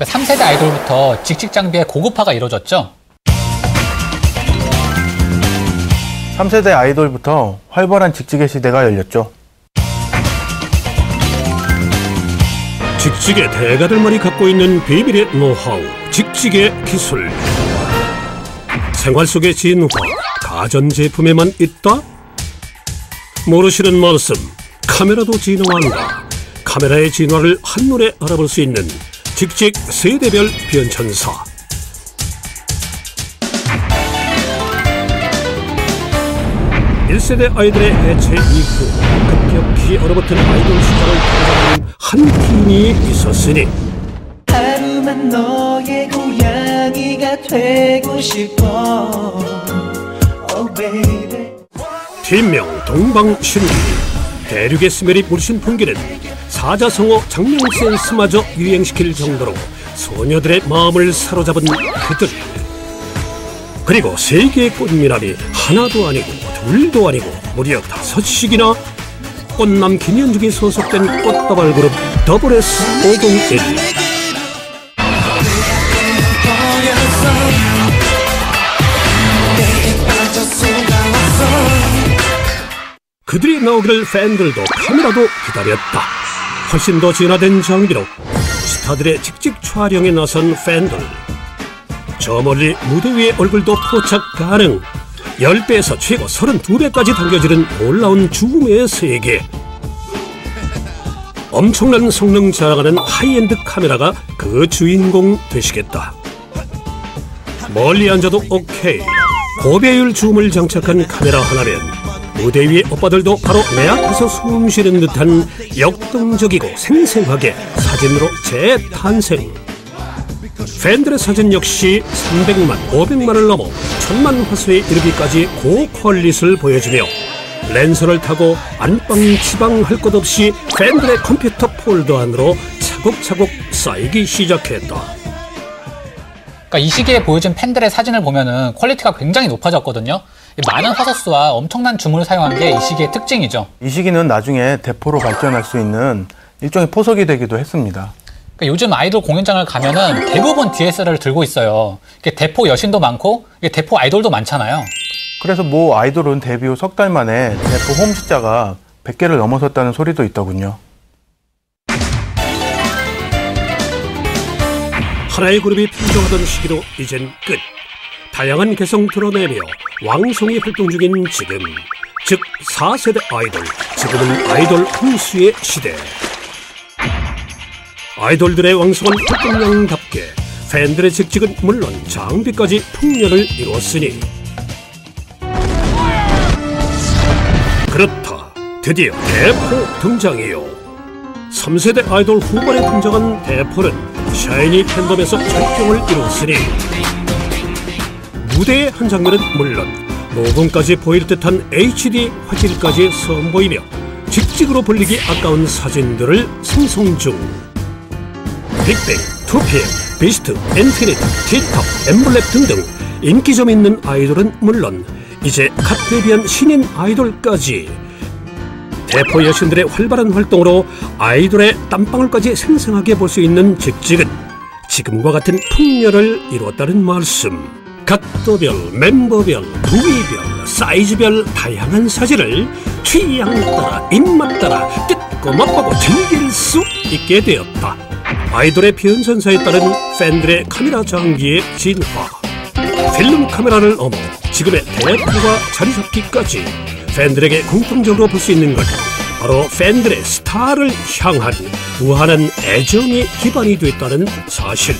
3세대 아이돌부터 직직 장비의 고급화가 이루어졌죠. 3세대 아이돌부터 활발한 직직의 시대가 열렸죠. 직직의 대가들만이 갖고 있는 비밀의 노하우, 직직의 기술. 생활 속의 진화, 가전제품에만 있다? 모르시는 말씀, 카메라도 진화한다. 카메라의 진화를 한눈에 알아볼 수 있는 직직 세대별 변천사. 일세대 아이돌의 해체 이후 급격히 얼어붙은 아이돌 시장을 통과하는 한 팀이 있었으니 하루만 너의 고양이가 되고 싶어. Oh 팀명 동방신기 대륙의 스멜이 물씬 풍기는 사자성어 장명 센스마저 유행시킬 정도로 소녀들의 마음을 사로잡은 그들. 그리고 세계의 꽃미남이 하나도 아니고 둘도 아니고 무려 다섯씩이나 꽃남 김현중이 소속된 꽃다발 그룹 더블 S 501 그들이 나오기를 팬들도 카메라도 기다렸다. 훨씬 더 진화된 장비로 스타들의 직직 촬영에 나선 팬들. 저 멀리 무대 위의 얼굴도 포착 가능. 10배에서 최고 32배까지 당겨지는 놀라운 죽음의 세계. 엄청난 성능 자랑하는 하이엔드 카메라가 그 주인공 되시겠다. 멀리 앉아도 오케이. 고배율 줌을 장착한 카메라 하나면 무대 위의 오빠들도 바로 내 앞에서 숨 쉬는 듯한 역동적이고 생생하게 사진으로 재탄생. 팬들의 사진 역시 300만, 500만을 넘어 1000만 화소에 이르기까지 고퀄릿을 보여주며 랜선을 타고 안방 지방 할 것 없이 팬들의 컴퓨터 폴더 안으로 차곡차곡 쌓이기 시작했다. 그러니까 이 시기에 보여진 팬들의 사진을 보면은 퀄리티가 굉장히 높아졌거든요. 이 많은 화소수와 엄청난 줌을 사용한 게 이 시기의 특징이죠. 이 시기는 나중에 대포로 발전할 수 있는 일종의 포석이 되기도 했습니다. 그러니까 요즘 아이돌 공연장을 가면은 대부분 DSLR을 들고 있어요. 이게 대포 여신도 많고 이게 대포 아이돌도 많잖아요. 그래서 모 아이돌은 데뷔 후 석 달 만에 대포 홈 숫자가 100개를 넘어섰다는 소리도 있더군요. 하나의 그룹이 풍성하던 시기도 이젠 끝. 다양한 개성 드러내며 왕성히 활동 중인 지금. 즉 4세대 아이돌, 지금은 아이돌 홍수의 시대. 아이돌들의 왕성한 활동량답게 팬들의 직직은 물론 장비까지 풍년을 이루었으니 그렇다. 드디어 대포 등장이요. 3세대 아이돌 후반에 등장한 대포는 샤이니 팬덤에서 절정을 이루었으니 무대의 한 장면은 물론 모공까지 보일 듯한 HD 화질까지 선보이며 직직으로 불리기 아까운 사진들을 생성 중 빅뱅, 2PM, 비스트, 인피니트, 티탑, 엠블랙 등등 인기 좀 있는 아이돌은 물론 이제 갓 데뷔한 신인 아이돌까지 대포 여신들의 활발한 활동으로 아이돌의 땀방울까지 생생하게 볼 수 있는 직직은 지금과 같은 풍년을 이루었다는 말씀. 각도별, 멤버별, 부위별, 사이즈별 다양한 사진을 취향 따라 입맛 따라 뜯고 맛보고 즐길 수 있게 되었다. 아이돌의 변선사에 따른 팬들의 카메라 장비의 진화. 필름 카메라를 넘어 지금의 대포가 자리 잡기까지 팬들에게 공통적으로 볼 수 있는 것 바로 팬들의 스타를 향한 무한한 애정이 기반이 됐다는 사실